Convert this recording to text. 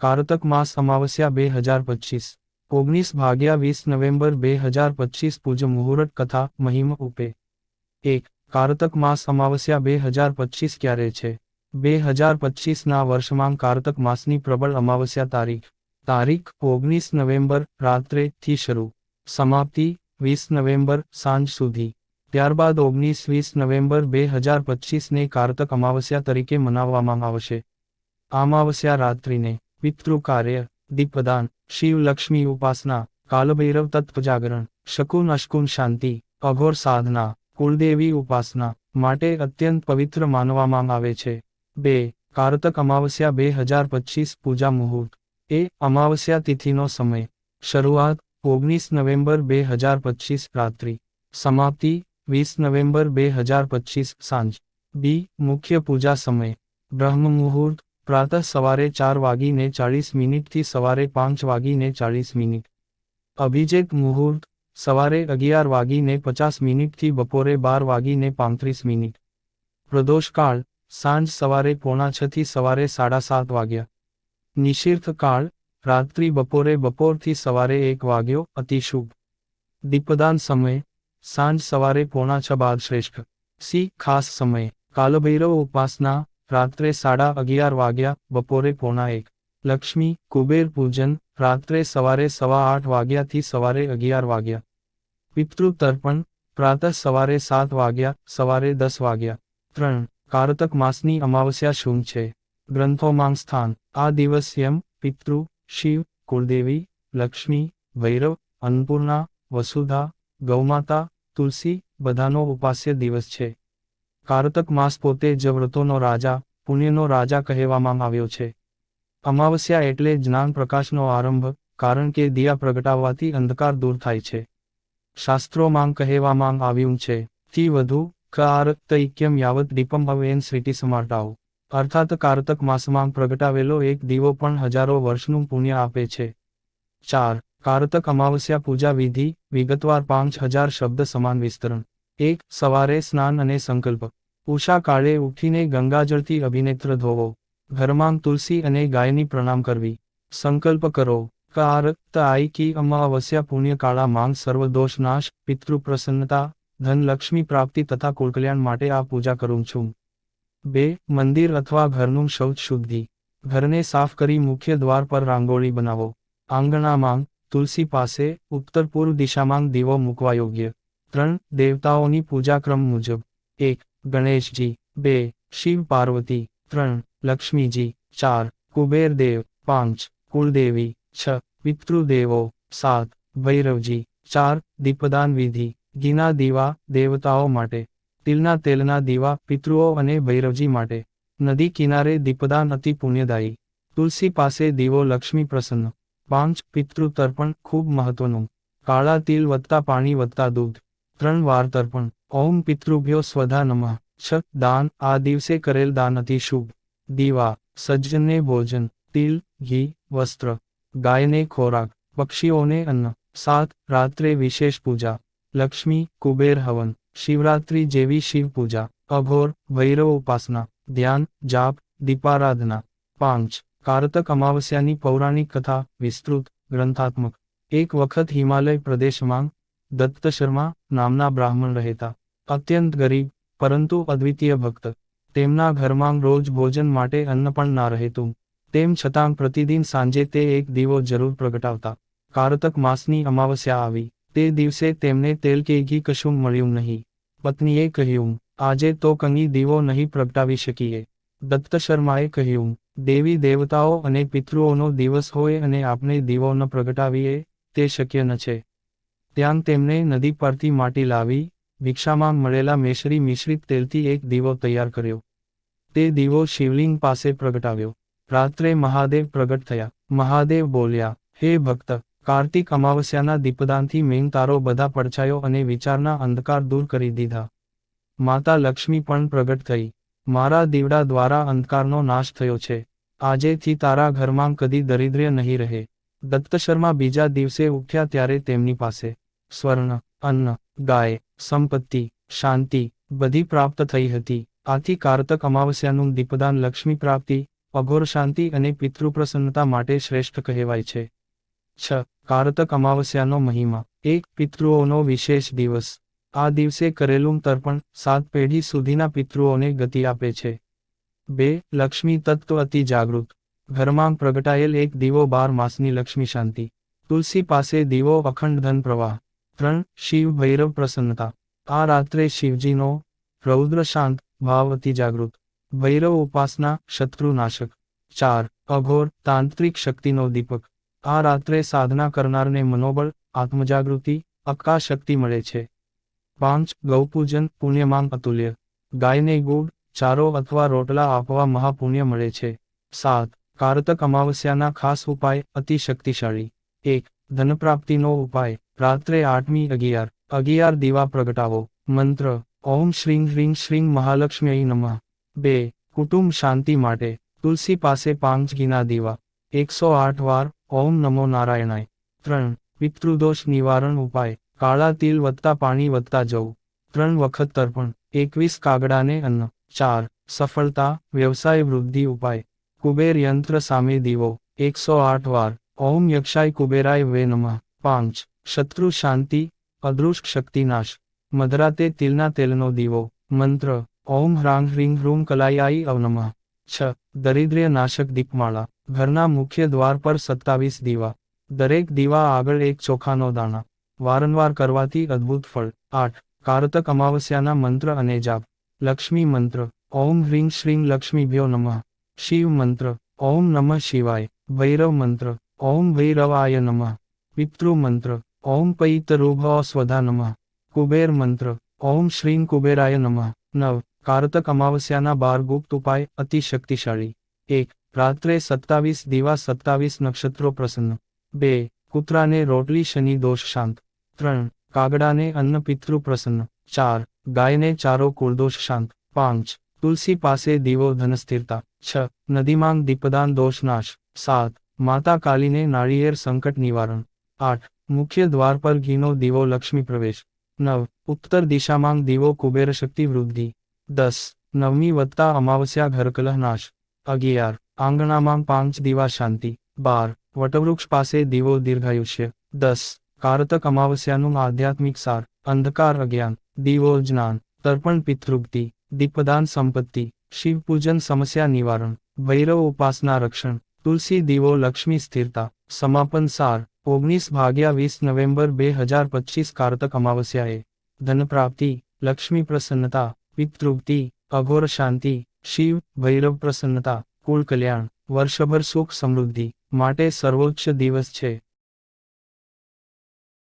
કારતક માસ અમાવસ્યા બે હજાર પચીસ. ઓગણીસ ભાગ્યા વીસ નવેમ્બર બે હજાર પચીસ પૂજ મુહૂર્ત કથા, મહિમ ઉપે. એક, કારતક માસ અમાવસ્યા બે હજાર પચીસ ક્યારે છે? બે હજાર પચીસના વર્ષમાં કારતક માસની પ્રબળ અમાવસ્યા તારીખ. તારીખ, ઓગણીસ નવેમ્બર, રાત્રે થી શરૂ. સમાપ્તિ, વીસ નવેમ્બર, સાંજ સુધી. ત્યારબાદ ઓગણીસ વીસ નવેમ્બર બે હજાર પચીસને કારતક અમાવસ્યા તરીકે મનાવવામાં આવશે. અમાવસ્યા રાત્રિને. પિતૃ કાર્ય દીપદાન શિવ લક્ષ્મી ઉપાસના કાલભૈરવ તત્વજાગરણ શકુન અશકુન શાંતિ અઘોર સાધના કુળદેવી ઉપાસના માટે અત્યંત પવિત્ર માનવામાં આવે છે. બે, કારતક અમાવસ્યા બે હજાર પચીસ પૂજા મુહૂર્ત. એ અમાવસ્યા તિથિનો સમય. શરૂઆત ઓગણીસ નવેમ્બર બે હજાર પચીસ રાત્રિ. સમાપ્તિ વીસ નવેમ્બર બે હજાર પચીસ સાંજ. બી, મુખ્ય પૂજા સમય. બ્રહ્મ મુહૂર્ત પ્રાતઃ સવારે ચાર વાગીને ચાળીસ મિનિટથી સવારે પાંચ વાગીને ચાળીસ મિનિટ. અભિજેક મુહૂર્ત, સવારે અગિયાર વાગીને પચાસ મિનિટથી બપોરે બાર વાગીને પાંત્રીસ મિનિટ. પ્રદોષકાળ, સાંજ સવારે પોણા છથી સવારે સાડા સાત વાગ્યા. નિશીર્થ કાળ, રાત્રિ બપોરે બપોરથી સવારે એક વાગ્યો અતિશુભ દીપદાન સમય, સાંજ સવારે પોણા છ બાદ શ્રેષ્ઠ. સી ખાસ સમય, કાલભૈરવ ઉપાસના રાત્રે સાડા અગિયાર વાગ્યા, બપોરે પોણા એક. લક્ષ્મી, કુબેર પૂજન, રાત્રે સવારે સવા આઠ વાગ્યાથી સવારે અગિયાર વાગ્યા. પિતૃ તર્પણ પ્રાતઃ સવારે સાત વાગ્યા, સવારે દસ વાગ્યા. ત્રણ. કારતક માસની અમાવસ્યા શું છે? ગ્રંથોમાં સ્થાન. આ દિવસ યમ, પિતૃ, શિવ, કુળદેવી, લક્ષ્મી, ભૈરવ, અન્નપૂર્ણા, વસુધા, ગૌમાતા, તુલસી, બધાનો ઉપાસ્ય દિવસ છે. કારતક માસ પોતે જ વ્રતોનો રાજા, પુણ્યનો રાજા કહેવામાં આવ્યો છે. અમાવસ્યા એટલે જ્ઞાન પ્રકાશનો આરંભ, કારણ કે દિયા પ્રગટાવવાથી અંધકાર દૂર થાય છે. શાસ્ત્રોમાં કહેવામાં આવ્યું છે થી વધુ કારતૈક્યમ યાવત દીપમ અવેન સ્વીટી સમાટાઓ અર્થાત કારતક માસમાં પ્રગટાવેલો એક દીવો પણ હજારો વર્ષનું પુણ્ય આપે છે. ચાર, કારતક અમાવસ્યા પૂજા વિધિ, વિગતવાર પાંચ હજાર શબ્દ સમાન વિસ્તરણ. એક, સવારે સ્નાન અને સંકલ્પ. ઉષા કાળે ઉઠીને ગંગાજળથી અભિનેત્ર ધોવો. ઘરમાં તુલસી અને ગાયની પ્રણામ કરવી. સંકલ્પ કરો. કાર આઈ કી અમાવસ્યા પુણ્યકાળા માંગ સર્વદોષ નાશ પિતૃ પ્રસન્નતા ધન પ્રાપ્તિ તથા કુલકલ્યાણ માટે આ પૂજા કરું છું. બે, મંદિર અથવા ઘરનું શૌચ શુદ્ધિ. ઘરને સાફ કરી મુખ્ય દ્વાર પર રાંગોળી બનાવો. આંગણામાં તુલસી પાસે ઉત્તર પૂર્વ દિશામાં દીવો મૂકવા યોગ્ય. ત્રણ દેવતાઓની પૂજાક્રમ મુજબ, એક ગણેશજી, બે શિવ પાર્વતી, ત્રણ લક્ષ્મીજી, ચાર કુબેરદેવ, પાંચ કુળદેવી, છ પિતૃદેવો, સાત ભૈરવજી, ચાર દીપદાન વિધિ ઘીના દીવા દેવતાઓ માટે, તિલના તેલના દીવા પિતૃઓ અને ભૈરવજી માટે, નદી કિનારે દીપદાન અતિ પુણ્યદાયી, તુલસી પાસે દીવો લક્ષ્મી પ્રસન્ન, પાંચ પિતૃ તર્પણ ખૂબ મહત્વનું, કાળા તિલ વત્તા પાણી વત્તા દૂધ ત્રણ વાર તર્પણ. ઓમ પિતૃભ્યો સ્વધા નમઃ. છ, દાન. આ દિવસે કરેલ દાન અતિ શુભ. દીવા. સજ્જનને ભોજન. તિલ, ઘી, વસ્ત્ર. ગાયને ખોરાક. પક્ષીઓને અન્ન. સાત, રાત્રે વિશેષ પૂજા. લક્ષ્મી, કુબેર હવન. શિવરાત્રી જેવી શિવ પૂજા. અઘોર, ભૈરવ ઉપાસના. ધ્યાન, જાપ, દીપારાધના. પાંચ, કારતક અમાવસ્યાની પૌરાણિક કથા. વિસ્તૃત, ગ્રંથાત્મક. એક વખત હિમાલય પ્રદેશમાં દત્ત શર્મા નામના બ્રાહ્મણ રહેતા. અત્યંત ગરીબ, પરંતુ અદ્વિતીય ભક્ત. તેમના ઘરમાં રોજ ભોજન માટે અન્ન પણ ના રહેતું. તેમ છતાં પ્રતિદિન સાંજે તે એક દીવો જરૂર પ્રગટાવતા. કારતક માસની અમાવસ્યા આવી. તે દિવસે તેમને તેલ કે ઘી કશું મળ્યું નહીં. પત્નીએ કહ્યું, આજે તો કંઈ દીવો નહીં પ્રગટાવી શકીએ. દત્ત શર્માએ કહ્યું, દેવી દેવતાઓ અને પિતૃઓનો દિવસ હોય અને આપણે દીવો ન પ્રગટાવીએ, તે શક્ય ન છે. ત્યાં તેમણે નદી પરથી માટી લાવી ભિક્ષામાં મળેલા મેશરી મિશ્રિત તેલથી એક દીવો તૈયાર કર્યો. તે દીવો શિવલિંગ પાસે પ્રગટાવ્યો. રાત્રે મહાદેવ પ્રગટ થયા. મહાદેવ બોલ્યા, હે ભક્ત, કાર્તિક અમાવસ્યાના દીપદાનથી મેં તારો બધા પડછાયો અને વિચારના અંધકાર દૂર કરી દીધા. માતા લક્ષ્મી પણ પ્રગટ થઈ. મારા દીવડા દ્વારા અંધકારનો નાશ થયો છે. આજેથી તારા ઘરમાં કદી દરિદ્ર્ય નહીં રહે. દત્ત શર્મા બીજા દિવસે ઉઠ્યા ત્યારે તેમની પાસે સ્વર્ણ, અન્ન, ગાય, સંપત્તિ, શાંતિ બધી પ્રાપ્ત થઈ હતી. આથી કારતક અમાવસ્યાનું દીપદાન લક્ષ્મી પ્રાપ્તિ, અઘોર શાંતિ અને પિતૃપ્રસન્નતા માટે શ્રેષ્ઠ કહેવાય છે. છ. કારતક અમાવસ્યાનો મહિમા. એક પિતૃઓનો વિશેષ દિવસ. આ દિવસે કરેલું તર્પણ સાત પેઢી સુધીના પિતૃઓને ગતિ આપે છે. બે. લક્ષ્મી તત્વ અતિ જાગૃત. ઘરમાં પ્રગટાયેલ એક દીવો બાર માસની લક્ષ્મી શાંતિ. તુલસી પાસે દીવો અખંડ ધન પ્રવાહ. ત્રણ શિવ ભૈરવ પ્રસન્નતા. આ રાત્રે શિવજીનો રૌદ્ર શાંત ભાવ અતિ જાગૃત. ભૈરવ ઉપાસના શત્રુ નાશક. ચાર, અઘોર તાંત્રિક શક્તિનો દીપક. આ રાત્રે સાધના કરનારને મનોબળ, આત્મજાગૃતિ અક્કા શક્તિ મળે છે. પાંચ, ગૌપૂજન પુણ્યમાં અતુલ્ય. ગાયને ગુડ ચારો અથવા રોટલા આપવા મહાપુણ્ય મળે છે. સાત, કારતક અમાવસ્યાના ખાસ ઉપાય અતિ શક્તિશાળી. એક ધનપ્રાપ્તિનો ઉપાય. રાત્રે આઠમી અગિયાર. અગિયાર દીવા પ્રગટાવો. મંત્ર. ઓમ શ્રીં હ્રીં શ્રીં મહાલક્ષ્મી નમઃ. બે. કુટુંબ શાંતિ માટે. તુલસી પાસે પાંચ ઘીના દીવા. એકસો આઠ વાર ઓમ નમો નારાયણાય. ત્રણ. પિતૃદોષ નિવારણ ઉપાય. કાળા તિલ વત્તા પાણી વત્તા જવું. ત્રણ વખત તર્પણ. એકવીસ કાગડાને અન્ન. ચાર. સફળતા, વ્યવસાય વૃદ્ધિ ઉપાય. કુબેર યંત્ર સામે દીવો. એકસો આઠ વાર. ઓમ યક્ષાય કુબેરાય વે નમઃ. પાંચ. શત્રુ શાંતિ, અદૃષ્ટ શક્તિનાશ મધરાતે તિલના તેલનો દીવો. મંત્ર. ઓમ હ્રાંગ હ્રીં હ્રૂમ કલાયાઈ અવનમઃ છ. દરિદ્ર્ય નાશક દીપમાળા. ઘરના મુખ્ય દ્વાર પર સત્તાવીસ દીવા. દરેક દીવા આગળ એક ચોખાનો દાણા. વારંવાર કરવાથી અદ્ભુત ફળ. આઠ. કારતક અમાવસ્યાના મંત્ર અને જાપ. લક્ષ્મી મંત્ર. ઓમ હ્રીં શ્રીં લક્ષ્મીભ્યો નમઃ. શિવ મંત્ર. ઓમ નમઃ શિવાય. ભૈરવ મંત્ર. ઓમ ભૈરવાય નમઃ. પિતૃ મંત્ર, ઓમ પૈતરૂભ સ્વધા નમઃ. કુબેર મંત્ર, ઓમ શ્રીમ કુબેરાય નમઃ. નવ, કારતક અમાવસ્યાના બાર ગુપ્ત ઉપાય, અતિ શક્તિશાળી. એક, રાત્રે સત્તાવીસ દીવા સત્તાવીસ નક્ષત્રો પ્રસન્ન. બે, કૂતરાને રોટલી શનિ દોષ શાંત. ત્રણ, કાગડાને અન્ન પિતૃ પ્રસન્ન. ચાર, ગાયને ચારો કુળદોષ શાંત. પાંચ, તુલસી પાસે દીવો ધન સ્થિરતા છ નદીમાંગ દીપદાન દોષ નાશ. સાત માતા કાલીને નાળિયેર સંકટ નિવારણ. આઠ, મુખ્ય દ્વાર પર ઘીનો દીવો લક્ષ્મી પ્રવેશ. નવ, ઉત્તર દિશામાંગ દીવો કુબેર શક્તિ વૃદ્ધિ. દસ, નવમી વત્તા અમાવસ્યા ઘરકલહ નાશ. અગિયાર, આંગણામાં પાંચ દીવા શાંતિ. બાર, વટવૃક્ષ પાસે દીવો દીર્ઘાયુષ્ય. દસ, કારતક અમાવસ્યાનું આધ્યાત્મિક સાર. અંધકાર અજ્ઞાન. દીવો જ્ઞાન. તર્પણ પિતૃપ્તિ દીપદાન સંપત્તિ. શિવપૂજન સમસ્યા નિવારણ. ભૈરવ ઉપાસના રક્ષણ. તુલસી દીવો લક્ષ્મી સ્થિરતા. સમાપન સાર. ઓગણીસ ભાગ્યા વીસ નવેમ્બર બે હજાર પચીસ કારતક અમાવસ્યાએ. ધનપ્રાપ્તિ લક્ષ્મી પ્રસન્નતા પિતૃપ્તિ અઘોર શાંતિ, શિવ, ભૈરવ પ્રસન્નતા, કુલ કલ્યાણ, વર્ષભર સુખ સમૃદ્ધિ. માટે સર્વોચ્ચ દિવસ છે.